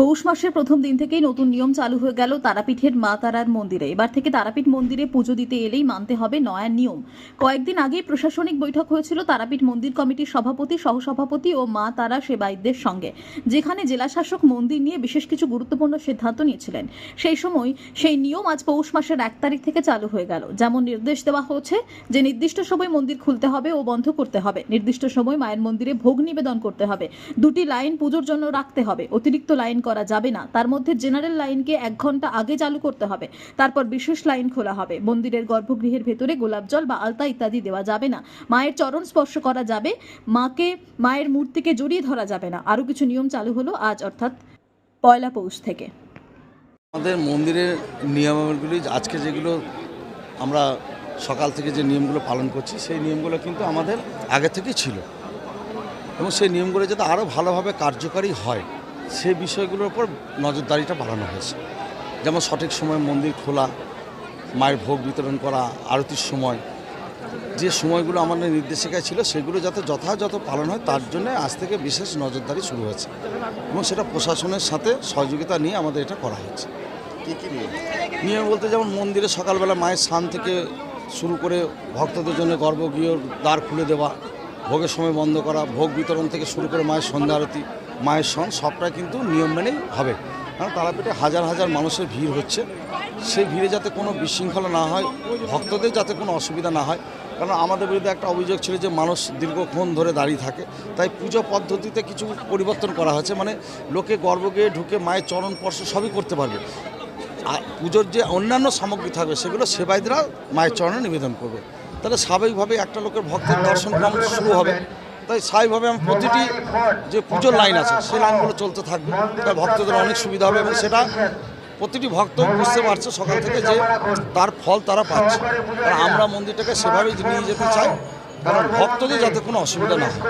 পৌষ মাসের প্রথম দিন থেকেই নতুন নিয়ম চালু হয়ে গেল তারাপীঠের মা তারার মন্দিরে। এবার থেকে তারাপীঠ মন্দিরে পুজো দিতে এলেই মানতে হবে নয়া নিয়ম। কয়েকদিন আগেই প্রশাসনিক বৈঠক হয়েছিল তারাপীঠ মন্দির কমিটির সভাপতি, সহসভাপতি ও মা তারা সেবায়তদের সঙ্গে, যেখানে জেলাশাসক মন্দির নিয়ে বিশেষ কিছু গুরুত্বপূর্ণ সিদ্ধান্ত নিয়েছিলেন। সেই সময় সেই নিয়ম আজ পৌষ মাসের এক তারিখ থেকে চালু হয়ে গেল। যেমন নির্দেশ দেওয়া হচ্ছে যে নির্দিষ্ট সময় মন্দির খুলতে হবে ও বন্ধ করতে হবে। নির্দিষ্ট সময় মায়ের মন্দিরে ভোগ নিবেদন করতে হবে। দুটি লাইন পুজোর জন্য রাখতে হবে। অতিরিক্ত লাইন করা যাবে না। তার মধ্যে জেনারেল লাইনকে এক ঘণ্টা আগে চালু করতে হবে। তারপর বিশেষ লাইন খোলা হবে। মন্দিরের গর্ভগৃহের ভেতরে গোলাপ জল বা আলতা ইত্যাদি দেওয়া যাবে না। মায়ের চরণ স্পর্শ করা যাবে। মাকে, মায়ের মূর্তিকে জড়িয়ে ধরা যাবে না। আরও কিছু নিয়ম চালু হলো আজ অর্থাৎ পয়লা পৌষ থেকে। আমাদের মন্দিরের নিয়মাবলীগুলি আজকে যেগুলো আমরা সকাল থেকে যে নিয়মগুলো পালন করছি, সেই নিয়মগুলো কিন্তু আমাদের আগে থেকে ছিল। এবং সেই নিয়মগুলো যাতে আরও ভালোভাবে কার্যকারী হয়। সেই বিষয়গুলোর উপর নজরদারিটা বাড়ানো হয়েছে। যেমন সঠিক সময় মন্দির খোলা মায়ের ভোগ বিতরণ করা আরতির সময়। যে সময়গুলো আমাদের নির্দেশিকায় ছিল সেগুলো যাতে যথাযথ পালন হয় তার জন্য আজ থেকে বিশেষ নজরদারি শুরু হয়েছে। এবং সেটা প্রশাসনের সাথে সহযোগিতা নিয়ে আমাদের এটা করা হয়েছে। কি কি নিয়ম? নিয়ম বলতে যেমন মন্দিরে সকালবেলা মায়ের স্থান থেকে শুরু করে ভক্তদের জন্য গর্ভগৃহ দ্বার খুলে দেওয়া ভোগের সময় বন্ধ করা ভোগ বিতরণ থেকে শুরু করে মায়ের সন্ধ্যা আরতি মায়ের সন সবটাই কিন্তু নিয়ম মেনেই হবে। কারণ তারাপীঠে হাজার হাজার মানুষের ভিড় হচ্ছে। সেই ভিড়ে যাতে কোনো বিশৃঙ্খলা না হয়, ভক্তদের যাতে কোনো অসুবিধা না হয়, কারণ আমাদের বিরুদ্ধে একটা অভিযোগ ছিল যে মানুষ দীর্ঘক্ষণ ধরে দাঁড়িয়ে থাকে। তাই পুজো পদ্ধতিতে কিছু পরিবর্তন করা হয়েছে। মানে লোকে গর্ভগৃহে ঢুকে মায়ের চরণ স্পর্শ সবই করতে পারবে। আর পুজোর যে অন্যান্য সামগ্রী থাকবে, সেগুলো সেবায়িতরা মায়ের চরণে নিবেদন করবে। তাহলে স্বাভাবিকভাবে একটা লোকের ভক্তের দর্শন শুরু হবে। তাই স্বাভাবিকভাবে আমি প্রতিটি যে পুজোর লাইন আছে সেই লাইনগুলো চলতে থাকবে। তাই ভক্তদের অনেক সুবিধা হবে এবং সেটা প্রতিটি ভক্ত বুঝতে পারছে সকাল থেকে যে তার ফল তারা পাচ্ছে। আর আমরা মন্দিরটাকে সেভাবেই নিয়ে যেতে চাই। কারণ ভক্তদের যাতে কোনো অসুবিধা না হয়।